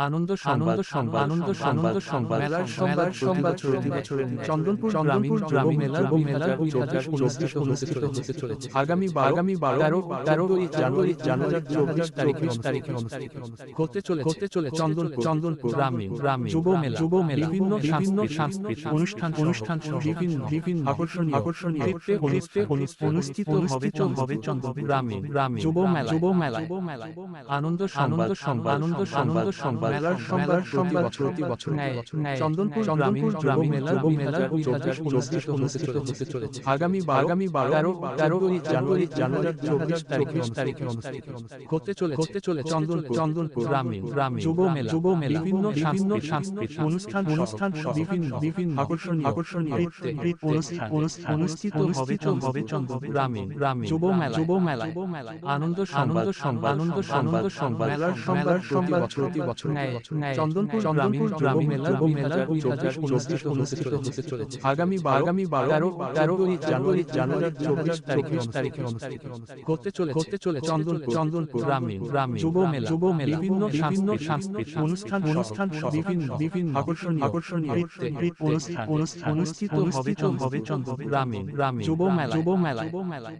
আনন্দ সংবাদ সংবাদ আনন্দ সংবাদ সংবাদ মেলার সংবাদ সংবাদ প্রতি বছরের চন্দনপুর গ্রামীণ গ্রামীণ মেলার মেলার চব্বিশ অনুষ্ঠিত অনুষ্ঠিত হতে চলেছে আগামী আগামী বারো তেরো জানুয়ারি জানুয়ারি চব্বিশ তারিখে তারিখে অনুষ্ঠিত হতে চলে হতে চলে চন্দনপুর চন্দনপুর গ্রামীণ গ্রামীণ যুব মেলা যুব মেলা বিভিন্ন বিভিন্ন সাংস্কৃতিক অনুষ্ঠান অনুষ্ঠান বিভিন্ন বিভিন্ন আকর্ষণীয় আকর্ষণীয় নৃত্যে নৃত্যে অনুষ্ঠিত হবে হবে চন্দনপুর গ্রামীণ গ্রামীণ যুব মেলা যুব মেলা আনন্দ আনন্দ সংবাদ আনন্দ সংবাদ সংবাদ মেলার সংবাদ সংবাদ প্রতি বছর ন্যায় চন্দনপুর গ্রামীণ গ্রামীণ মেলার মেলার চব্বিশ অনুষ্ঠিত হতে চলেছে। আগামী আগামী বারো তেরো জানুয়ারি জানুয়ারি চব্বিশ তারিখে তারিখে অনুষ্ঠিত হতে চলে হতে চলে চন্দনপুর চন্দনপুর গ্রামীণ গ্রামীণ যুব মেলা যুব মেলা বিভিন্ন বিভিন্ন সাংস্কৃতিক অনুষ্ঠান অনুষ্ঠান বিভিন্ন বিভিন্ন আকর্ষণীয় আকর্ষণীয় অনুষ্ঠান অনুষ্ঠান অনুষ্ঠিত হবে হবে চন্দনপুর গ্রামীণ গ্রামীণ যুব মেলা যুব মেলা আনন্দ সংবাদ সংবাদ আনন্দ সংবাদ সংবাদ মেলার সংবাদ সংবাদ প্রতি বছর চন্দনপুর গ্রামীণ গ্রামীণ মেলার মেলার চব্বিশ অনুষ্ঠিত অনুষ্ঠিত হতে চলেছে আগামী আগামী তেরো তেরো জানুয়ারি জানুয়ারি চব্বিশ তারিখে তারিখে অনুষ্ঠিত হতে চলে হতে চলে চন্দনপুর চন্দনপুর গ্রামীণ গ্রামীণ যুব মেলা যুব মেলা বিভিন্ন বিভিন্ন সাংস্কৃতিক অনুষ্ঠান অনুষ্ঠান বিভিন্ন বিভিন্ন আকর্ষণীয় আকর্ষণীয় অনুষ্ঠান অনুষ্ঠিত হবে হবে চন্দনপুর গ্রামীণ গ্রামীণ যুব মেলা যুব মেলা